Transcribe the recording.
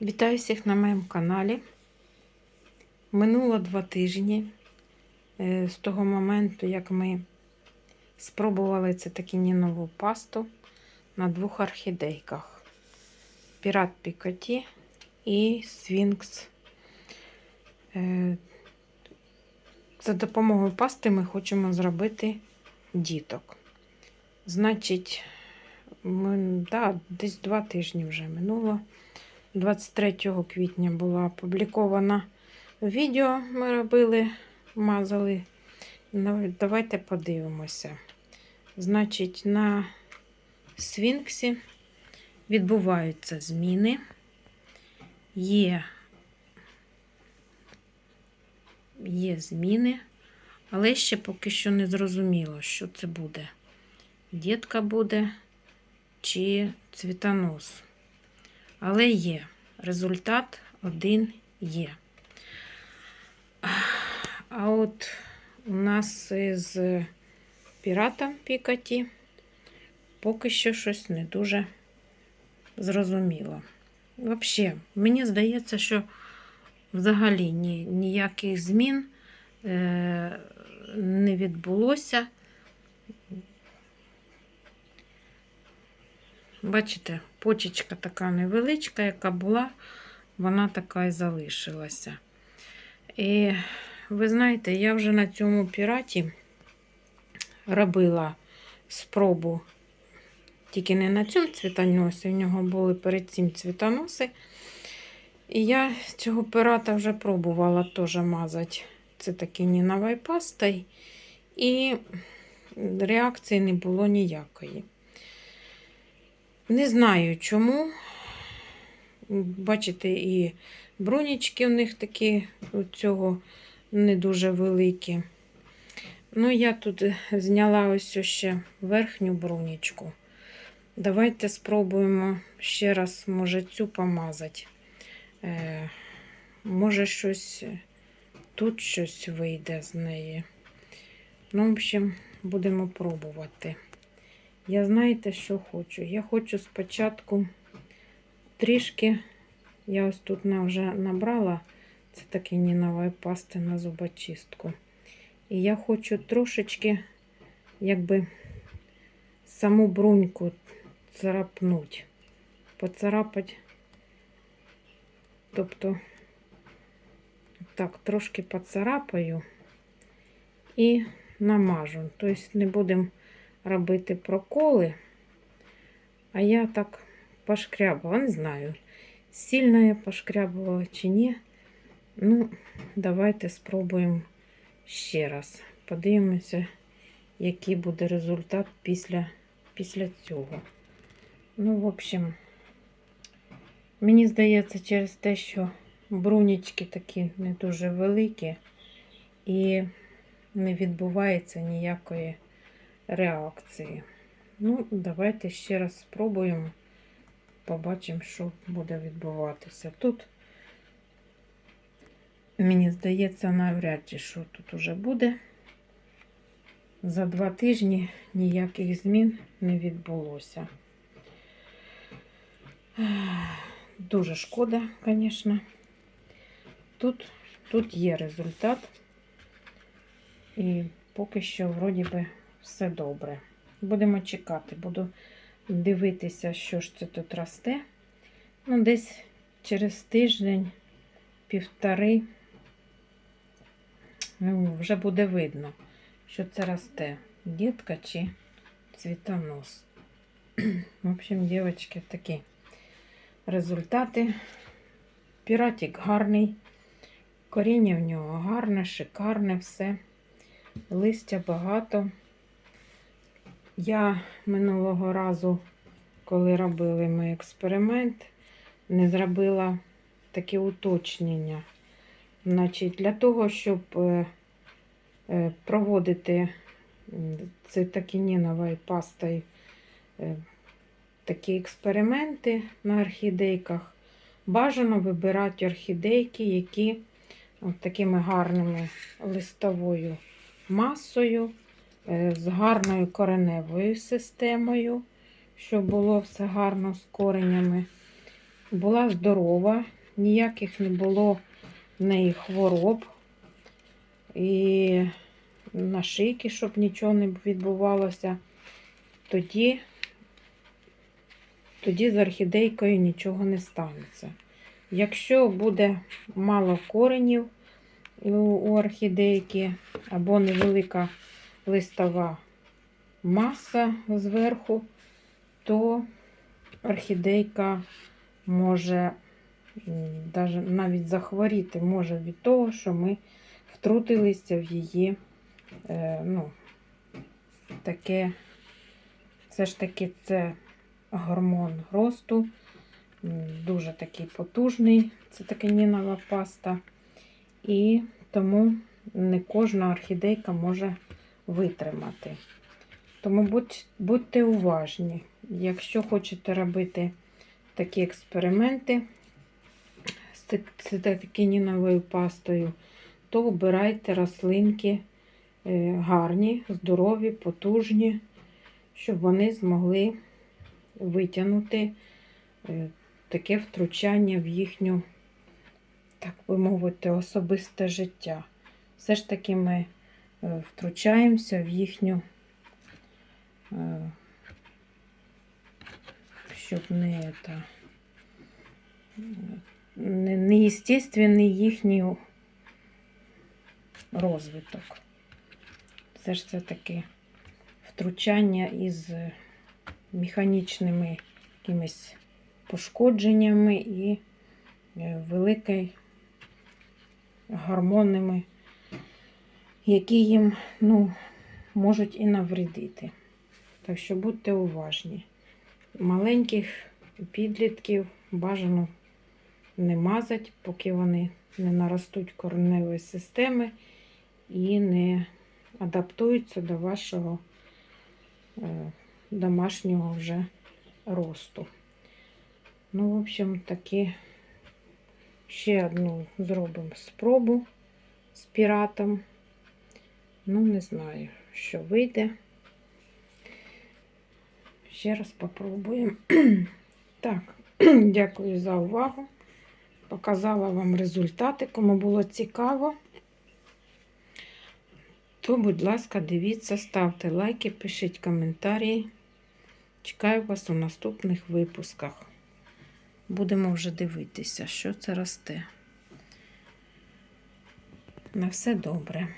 Вітаю всіх на моєму каналі. Минуло два тижні е, з того моменту, як ми спробували цитокінінову пасту на двох орхідейках: Пірат Пікоті і Свінкс. Е, За допомогою пасти ми хочемо зробити діток. Значить, ми, да, десь два тижні вже минуло. 23 квітня було опубліковано відео. Ми робили, мазали. Ну, Давайте подивимося. Значить, на Свінксі відбуваються зміни. Є, є зміни, але ще поки що не зрозуміло, що це буде. Дітка буде чи цвітонос. Але є. Результат один є. А от у нас із піратом Пікаті поки що щось не дуже зрозуміло. Взагалі, мені здається, що взагалі ні, ніяких змін е, не відбулося. Бачите, почечка така невеличка, яка була, вона така і залишилася. І ви знаєте, я вже на цьому піраті робила спробу, тільки не на цьому цвітоносі, у нього були перед цим цвітоноси. І я цього пірата вже пробувала теж мазати Це таки цитокініновою пастою, і реакції не було ніякої. Не знаю чому. Бачите, і бронічки у них такі у цього не дуже великі. Ну, я тут зняла ось ще верхню бронічку. Давайте спробуємо ще раз, може, цю помазати. Е, Може, щось тут щось вийде з неї. Ну, в общем, будемо пробувати. Я знаєте, що хочу? Я хочу спочатку трішки, я ось тут вже набрала, це такі нінової пасти на зубочистку. І я хочу трошечки, якби, саму бруньку царапнуть, поцарапати. Тобто, так, трошки поцарапаю і намажу. Тобто не будемо робити проколи. А я так пошкрябувала, не знаю, сильно я пошкрябувала чи ні. Ну, давайте спробуємо ще раз. Подивимося, який буде результат після, після цього. Ну, в общем, мені здається, через те, що брунічки такі не дуже великі, і не відбувається ніякої реакції. Ну, давайте ще раз спробуємо, побачимо, що буде відбуватися. Тут, мені здається, навряд чи що тут уже буде. За два тижні ніяких змін не відбулося. Дуже шкода, звісно. Тут, тут є результат. І поки що, вроді би, все добре. Будемо чекати, буду дивитися, що ж це тут росте. Ну, десь через тиждень, півтори, ну, вже буде видно, що це росте. Дітка чи цвітонос. В общем, дівчатки, такі результати. Піратик гарний, коріння в нього гарне, шикарне все. Листя багато. Я минулого разу, коли робили ми експеримент, не зробила таке уточнення. Значить, для того, щоб е, е, проводити цитокініновою пастою е, такі експерименти на орхідейках, бажано вибирати орхідейки, які такими гарними листовою масою, з гарною кореневою системою, щоб було все гарно з коренями. була здорова, ніяких не було в неї хвороб. І на шийки, щоб нічого не відбувалося, тоді, тоді з орхідейкою нічого не станеться. Якщо буде мало коренів у у орхідейки або невелика листова маса зверху, то орхідейка може навіть захворіти може від того, що ми втрутилися в її е, ну, таке, все ж таки це гормон росту, дуже такий потужний, це таканінова паста. І тому не кожна орхідейка може витримати. Тому будь, будьте уважні, якщо хочете робити такі експерименти з ци- цитокініновою пастою, то обирайте рослинки е, гарні, здорові, потужні, щоб вони змогли витягнути е, таке втручання в їхню, так би мовити, особисте життя. Все ж таки ми втручаємося в їхню, е, щоб не, это, неестественний їхній розвиток. Це ж це таке втручання із механічними якимись пошкодженнями і е, великою гормонами, які їм ну, можуть і навредити. Так що будьте уважні. Маленьких підлітків бажано не мазати, поки вони не наростуть кореневої системи і не адаптуються до вашого е, домашнього вже росту. Ну, в общем, таки ще одну зробимо спробу з піратом. Ну, не знаю, що вийде. Ще раз попробуємо. Так, дякую за увагу. Показала вам результати. Кому було цікаво, то, будь ласка, дивіться, ставте лайки, пишіть коментарі. Чекаю вас у наступних випусках. Будемо вже дивитися, що це росте. На все добре.